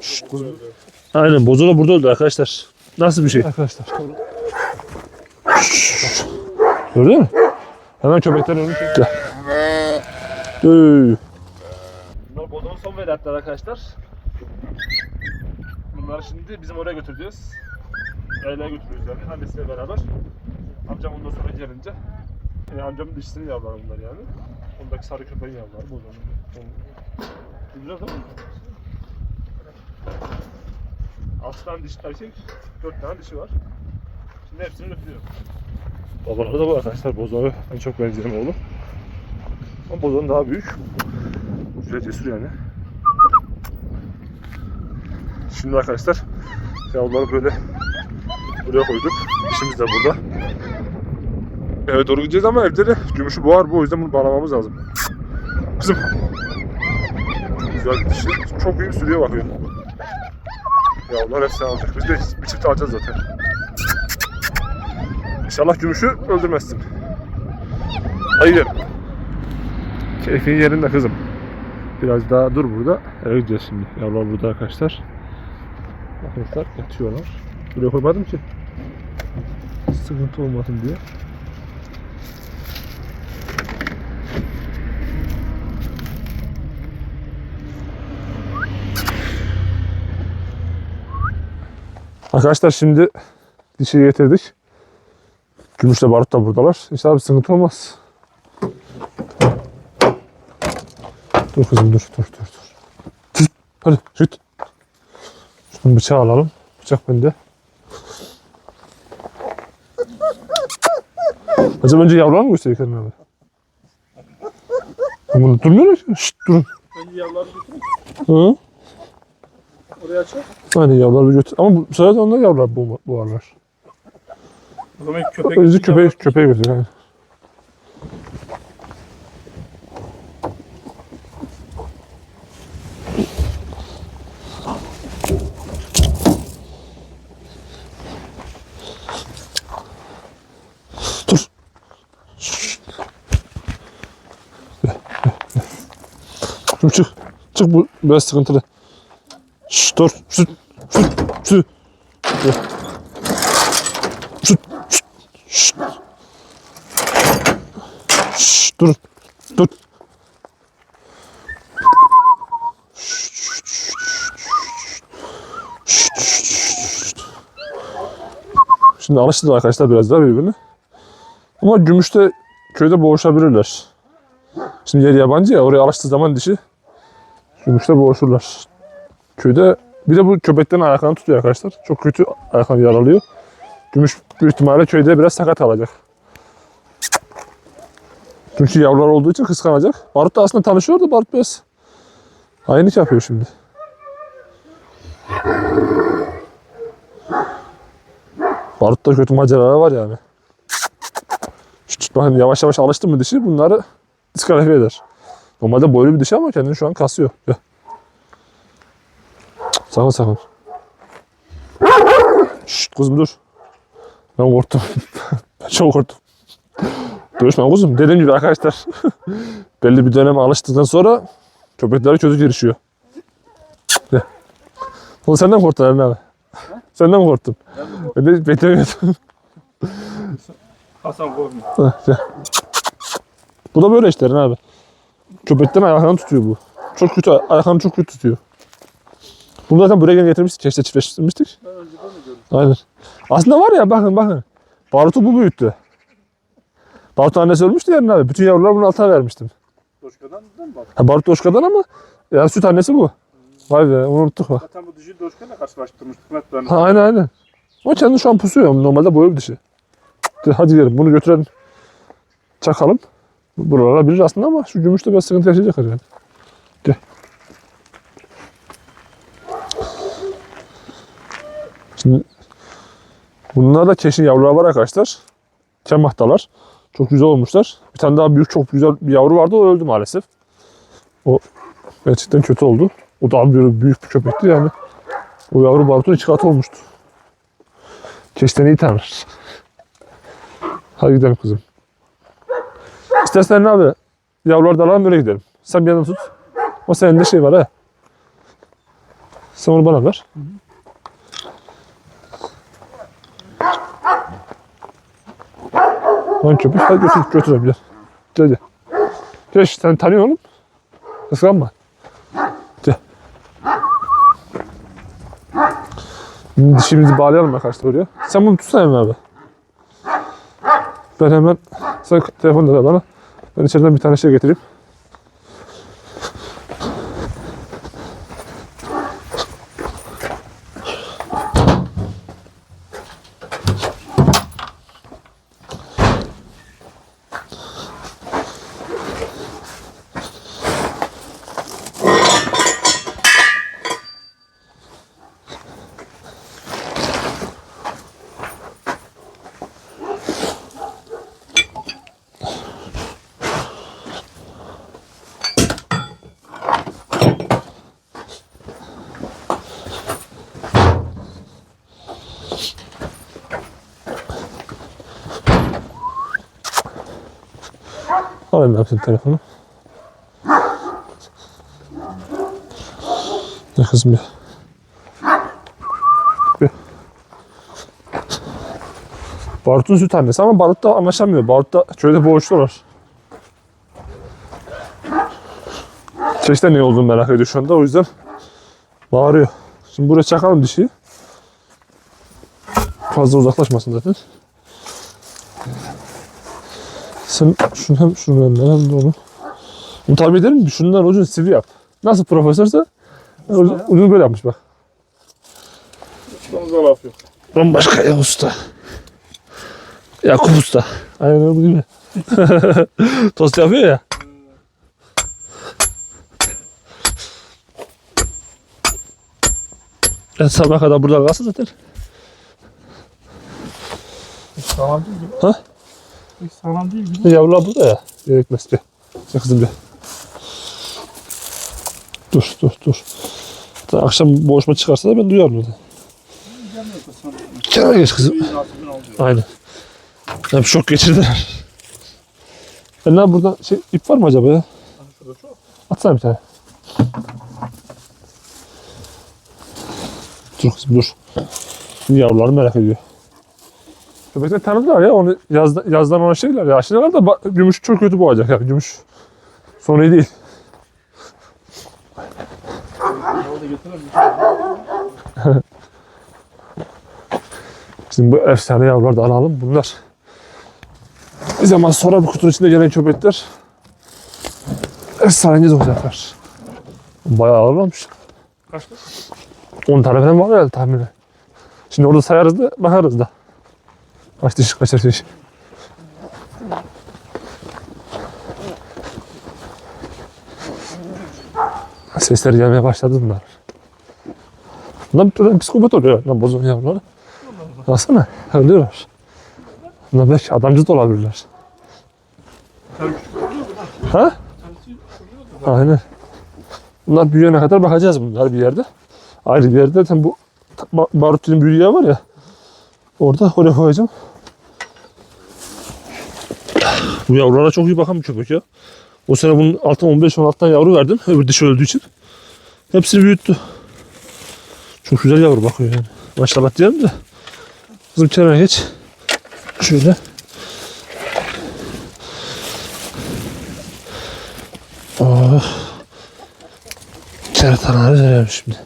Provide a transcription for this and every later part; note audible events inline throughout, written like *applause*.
Şşt. Aynen bozo da burada öldü arkadaşlar. Nasıl bir şey? Arkadaşlar. Gördün mü? Hemen köpekler önünü çekti. Bunlar bozonun son vedatları arkadaşlar. Bunları şimdi bizim oraya götüreceğiz. Yaylaya götürüyoruz yani annesiyle beraber. Amcam ondan sonra gelince. Yani amcamın dişisinin yavruları bunlar yani. Ondaki sarı köpeğin yavruları. Onun- Güzel değil mi? Tane dişi erkek, dört tane dişi var. Şimdi hepsini götürüyorum. Babaları da bu arkadaşlar. Bozo'ya en çok benzerim oğlum. Ama Bozo'nun daha büyük. Güzel cesur yani. Şimdi arkadaşlar yavruları böyle buraya koyduk. İşimiz de burada. Eve doğru gideceğiz ama evde de gümüşü boğar bu. O yüzden bunu bağlamamız lazım. Kızım. Güzel bir dişi. Çok iyi sürüye bakıyor. Yavrular hepsini alacak. Biz de bir çift alacağız zaten. İnşallah gümüşü öldürmezsin. Gidelim. Keyfin yerinde kızım. Biraz daha dur burada. Eve gideceğiz şimdi. Yavrular burada arkadaşlar. Arkadaşlar yatıyorlar. Buraya koymadım ki. Sıkıntı olmasın diye. Arkadaşlar şimdi dişi getirdik. Gümüşle barut da buradalar. İnşallah bir sıkıntı olmaz. Dur kızım dur dur dur dur. Hadi git. Şunu bıçağı alalım. Bıçak bende. Acaba önce yavrular mı gösterecek Kerim abi? Bunu durmuyor ki. Şşt durun. Önce yavruları götürün. Hı? Oraya açar. Hadi yavrular bir götür. Ama bu sefer de onlar yavrular bu, bu aralar. O zaman köpek. Bizi köpeğe, köpeğe götür. Yani. Çık. Çık bu biraz sıkıntılı. Şşş dur. Şşş. Şşş. Şşş. Şşş, dur. Dur. Şimdi alıştılar arkadaşlar biraz daha birbirine. Ama gümüşte köyde boğuşabilirler. Şimdi yer yabancı ya oraya alıştığı zaman dişi gümüşte boğuşurlar. Köyde bir de bu köpeklerin ayaklarını tutuyor arkadaşlar. Çok kötü ayaklarını yaralıyor. Gümüş büyük ihtimalle köyde biraz sakat alacak. Çünkü yavrular olduğu için kıskanacak. Barut da aslında tanışıyordu. Barut biraz hainlik yapıyor şimdi. Barut'ta kötü maceralar var yani. Bakın yavaş yavaş alıştı mı dişi bunları diskalifiye eder. Normalde boylu bir dişi ama kendini şu an kasıyor. Gel. Cık, Sakın sakın. Şşt kuzum dur. Ben korktum. *laughs* ben çok korktum. Dövüşme kuzum. Dediğim gibi arkadaşlar. *laughs* belli bir döneme alıştıktan sonra köpekler kötü girişiyor. Oğlum senden korktun Eren abi? Senden mi korktun? Ben de beklemiyordum. Hasan gel. bu da böyle işte Eren abi. Köpekten ayaklarını tutuyor bu. Çok kötü, ayaklarını çok kötü tutuyor. Bunu zaten buraya getirmiştik. Keşke çiftleştirmiştik. Ben önceden de. Aynen. Aslında var ya bakın bakın. Barut'u bu büyüttü. Barut annesi ölmüştü yani abi. Bütün yavrular bunun altına vermiştim. Doşkadan da mı bak? Ha, Barut Doşka'dan ama yani süt annesi bu. Vay be onu unuttuk bak. Zaten bu dişi Doşka'yla karşılaştırmıştık. Net ben. Ha, aynen aynen. Ama kendi şu an pusuyor. Normalde boyu bir dişi. Hadi gidelim bunu götürelim. Çakalım. Buralara bilir aslında ama şu gümüşte biraz sıkıntı yaşayacak herhalde. Gel. Şimdi bunlar da keşin yavrular var arkadaşlar. Kemahtalar. Çok güzel olmuşlar. Bir tane daha büyük çok güzel bir yavru vardı o öldü maalesef. O gerçekten kötü oldu. O daha böyle büyük bir köpekti yani. O yavru barutun iki katı olmuştu. Keşten iyi tanır. Hadi gidelim kızım. İstersen abi yavruları da alalım öyle gidelim. Sen bir yanım tut. O senin de şey var ha. Sen onu bana ver. Lan köpek hadi götür, götürelim gel. Gel gel. Gel sen tanıyor oğlum. Kıskanma. Gel. Dişimizi bağlayalım arkadaşlar oraya. Sen bunu tutsana Emre abi. Ben hemen sen telefonda ver bana. Ben içeriden bir tane şey getireyim. Alayım ben senin telefonu. Ne kızım ya. Barut'un süt annesi ama Barut da anlaşamıyor. Barut da köyde boğuştular. Çeşte ne olduğunu merak ediyor şu anda o yüzden bağırıyor. Şimdi buraya çakalım dişi. Fazla uzaklaşmasın zaten. Sen şunu hem şunu hem de hem de onu. Bunu tabi ederim mi? Şundan ucunu sivri yap. Nasıl profesörse ucunu ucunu böyle yapmış bak. Ustamıza laf yok. Bambaşka ya usta. Yakup usta. Aynen öyle değil mi? *laughs* Tost yapıyor ya. Ben sabah kadar burada kalsın zaten. Gibi. Ha? Hiç sağlam değil gibi. Yavrular burada ya. Gerekmez gel. Gel kızım gel. Dur dur dur. Daha akşam boğuşma çıkarsa da ben duyarım orada. Kenara geç kızım. Aynen. Ya bir şok geçirdiler. Ben ne burada şey ip var mı acaba ya? Atsana bir tane. Dur kızım dur. Şimdi yavruları merak ediyor. Köpekler tanıdılar ya onu yazda, yazdan ona şeyler ya. Aşinalar da gümüş çok kötü boğacak ya gümüş. Sonu iyi değil. *laughs* Bizim bu efsane yavruları da alalım. Bunlar bir zaman sonra bu kutunun içinde gelen köpekler efsaneniz olacaklar. Bayağı ağırlamış. Kaç 10 tane falan var herhalde tahmini. Şimdi orada sayarız da bakarız da. Kaç diş kaç erkek. Sesler gelmeye başladı bunlar. Bunlar bir türlü psikopat oluyor. Lan bozun yavruları. Baksana ölüyorlar. Bunlar belki adamcı da olabilirler. Ha? Aynen. Bunlar büyüyene kadar bakacağız bunlar bir yerde. Ayrı bir yerde zaten bu ba- barutçunun büyüdüğü yer var ya. Orada oraya koyacağım. Bu yavrulara çok iyi bakan bir köpek ya. O sene bunun altına 15-16 tane yavru verdim. Öbür dişi öldüğü için. Hepsini büyüttü. Çok güzel yavru bakıyor yani. Maşallah diyelim de. Kızım kenara geç. Şöyle. Oh. Kerataları verelim şimdi.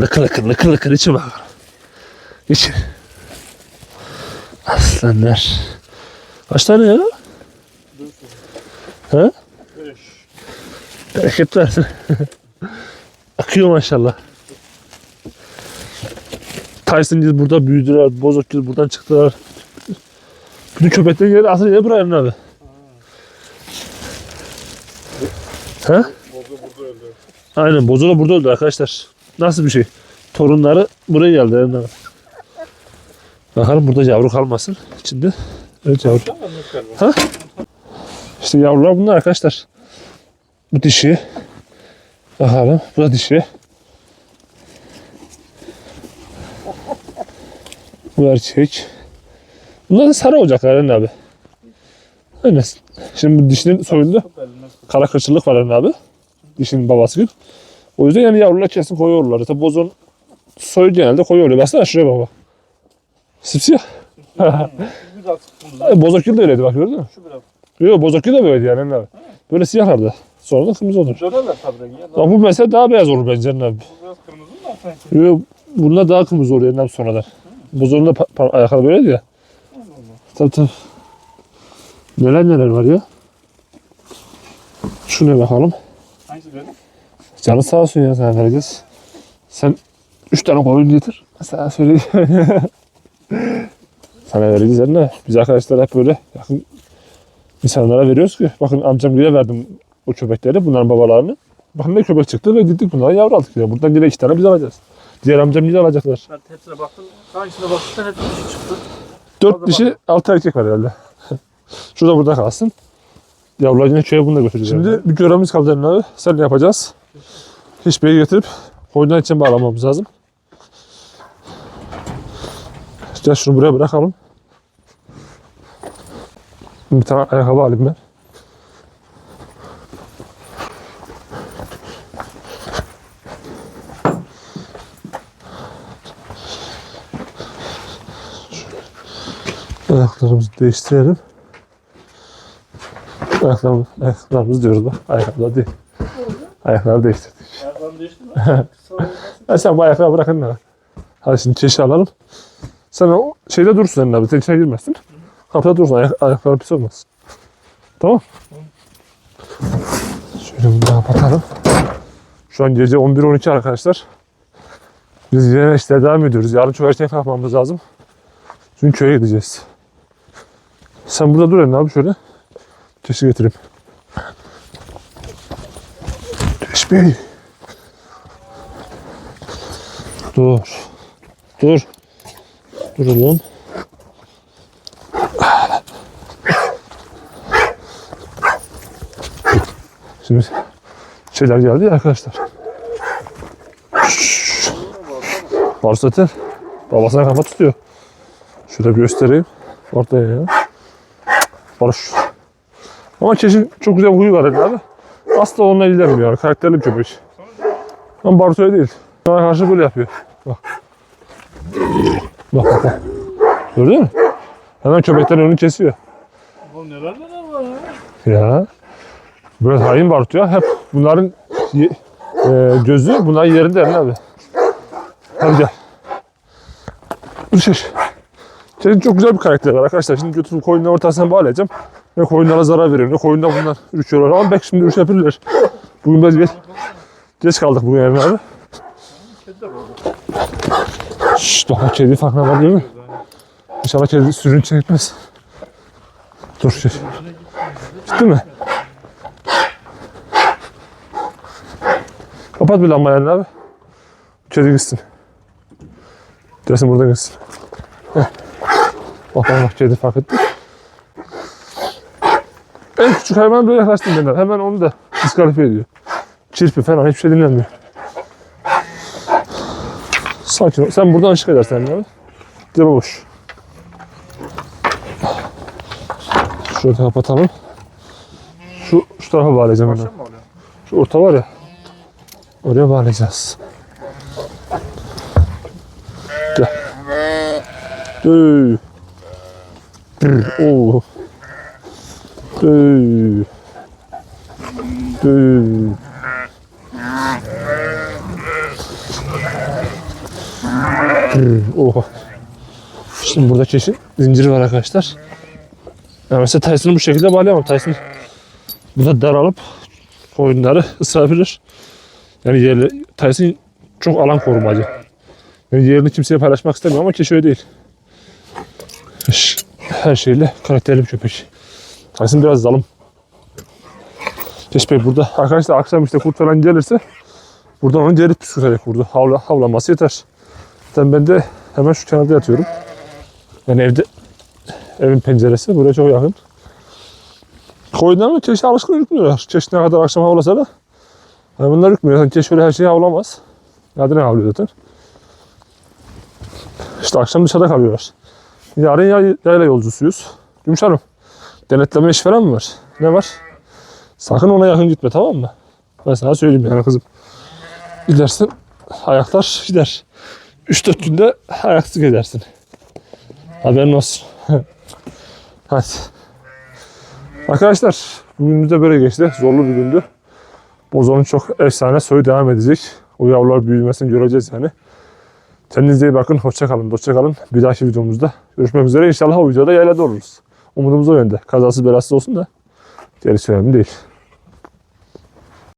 Lıkır lıkır lıkır lıkır içi bak. İçi. Aslanlar. Kaç tane ya? Ha? Beş. Bereket versin. *laughs* Akıyor maşallah. Tyson gibi burada büyüdüler. Bozok gibi buradan çıktılar. Bütün köpeklerin yeri asıl yeri buraya abi. Ha? Bozu burada öldü. Aynen Bozo da burada öldü arkadaşlar. Nasıl bir şey? Torunları buraya geldi. Yani. Bakalım burada yavru kalmasın içinde. Evet yavru. Galiba? İşte yavrular bunlar arkadaşlar. Bu dişi. Bakalım. Bu da dişi. Bu erkek. Bunlar da sarı olacaklar Eren abi. Öyle. Şimdi bu dişinin soyunda kara kırçılık var Eren abi. Dişinin babası gibi. O yüzden yani yavrular kesin koyuyorlar. İşte bozon soyu genelde koyuyorlar. Baksana şuraya baba. Sipsiyah. Biraz kırmızı. Bozokil de öyleydi bak gördün mü? Şu biraz. Yok bozokil de böyleydi yani. Emre abi. Böyle siyahlardı. Sonra da kırmızı olur. Dönerler tabii rengi. ya. Bak bu mesela daha beyaz olur bence Emre abi. Bu biraz kırmızı mı sanki? Yok bunlar daha kırmızı oluyor Emre abi sonradan. Bozonun da pa- pa- ayakları böyleydi ya. Tabii tabii. Neler neler var ya. Şuna bakalım. Hangisi benim? Canı sağ olsun ya sana vereceğiz. Sen üç tane koyun getir. Sana söyleyeyim. *laughs* sana vereceğiz anne. Biz arkadaşlar hep böyle yakın insanlara veriyoruz ki. Bakın amcam bile verdim o köpekleri, bunların babalarını. Bakın ne köpek çıktı ve gittik bunlara yavru aldık ya. Buradan yine iki tane biz alacağız. Diğer amcam yine alacaklar. Ben hepsine baktım. Hangisine baktım hepsi dişi çıktı. Dört dişi, altı erkek var herhalde. *laughs* Şu da burada kalsın. Yavrular yine köye bunu da götüreceğiz. Şimdi bir görevimiz kaldı abi. Sen ne yapacağız? Hiçbiri getirip koyundan için bağlamamız lazım. Gel şunu buraya bırakalım. Bir tane ayakkabı alayım ben. Ayaklarımızı değiştirelim. Ayaklarımız, ayaklarımız diyoruz bak. Ayakkabılar değil. Ayakları değiştirdik. Ayaklarını değişti mi? Kısa olmaz. Ha sen bu ayakları bırakın da. Hadi şimdi çeşi alalım. Sen o şeyde durursun senin abi. Sen içine girmezsin. Kapıda durursun. Ayak, ayakları pis olmaz. Tamam. Şöyle bunu kapatalım. Şu an gece 11-12 arkadaşlar. Biz yine işte devam ediyoruz. Yarın çok erken kalkmamız lazım. Çünkü köye gideceğiz. Sen burada dur Emre abi şöyle. Çeşi getireyim. Bey. Dur. Dur. Dur oğlum. Şimdi şeyler geldi ya arkadaşlar. Şşş. Var zaten. Babasına kafa tutuyor. Şöyle bir göstereyim. Ortaya ya. Barış. Ama çeşit çok güzel bir huyu var abi. Asla onunla ilgilenmiyor. Karakterli bir köpek. Ama Bartu öyle değil. Bana karşı böyle yapıyor. Bak. Bak bak. Gördün mü? Hemen köpeklerin önünü kesiyor. Oğlum neler neler var ya. Ya. Böyle hain Bartu ya. Hep bunların e, gözü bunların yerinde Emre abi. Hadi gel. Şiş. Senin çok güzel bir karakter var arkadaşlar. Şimdi götürüp koyunların ortasına bağlayacağım. Ve koyunlara zarar veriyorum. Ve koyunda bunlar ürküyorlar. Ama belki şimdi ürüşebilirler. Bugün biraz geç, geç kaldık bugün Emre abi. Kedi Şşt bak kedi farkına var değil mi? İnşallah kedi sürün çekmez. Dur şiş. Gitti mi? Kapat bir lambayı abi. Kedi gitsin. Gelsin burada gitsin. Bak bak bak kedi fark etti. En küçük hayvan böyle yaklaştım ben. Hemen onu da diskalifiye ediyor. Çirpi falan hiçbir şey dinlenmiyor. Sakin ol. Sen buradan ışık edersen abi. Cebe boş. Şurayı kapatalım. Şu, şu tarafa bağlayacağım oluyor? Şu orta var ya. Oraya bağlayacağız. Gel. Döy. Oo. Döy. Döy. Oha. Şimdi burada çeşit zinciri var arkadaşlar. Yani mesela Tyson'ı bu şekilde bağlayamam. Tyson burada daralıp koyunları ısırabilir. Yani yerli, Tyson çok alan korumacı. Yani yerini kimseye paylaşmak istemiyor ama keşi öyle değil. Her şeyle karakterli bir köpek. Tyson biraz zalim. Keş Bey burada arkadaşlar akşam işte kurt falan gelirse buradan onu geri püskürterek vurdu. Havla, havlaması yeter. Zaten ben de hemen şu kenarda yatıyorum. Yani evde evin penceresi buraya çok yakın. Koyunlar mı çeşit alışkın ürkmüyorlar. Çeşit ne kadar akşam havlasa da yani bunlar ürkmüyor. Yani çeşit öyle her şeyi havlamaz. Nadine havlıyor zaten. İşte akşam dışarıda kalıyorlar. Yarın yay- yayla yolcusuyuz. Gümüş Hanım. Denetleme işi falan mı var? Ne var? Sakın ona yakın gitme tamam mı? Ben sana söyleyeyim yani kızım. Gidersin ayaklar gider. 3-4 günde ayaksız gidersin. Haberin olsun. *laughs* Hadi. Arkadaşlar bugünümüz de böyle geçti. Zorlu bir gündü. Bozon'un çok efsane soyu devam edecek. O yavrular büyümesini göreceğiz yani. Kendinize iyi bakın. Hoşça kalın. Hoşça kalın. Bir dahaki videomuzda görüşmek üzere. İnşallah o videoda yaylada oluruz. Umudumuz o yönde. Kazasız belasız olsun da gerisi önemli değil.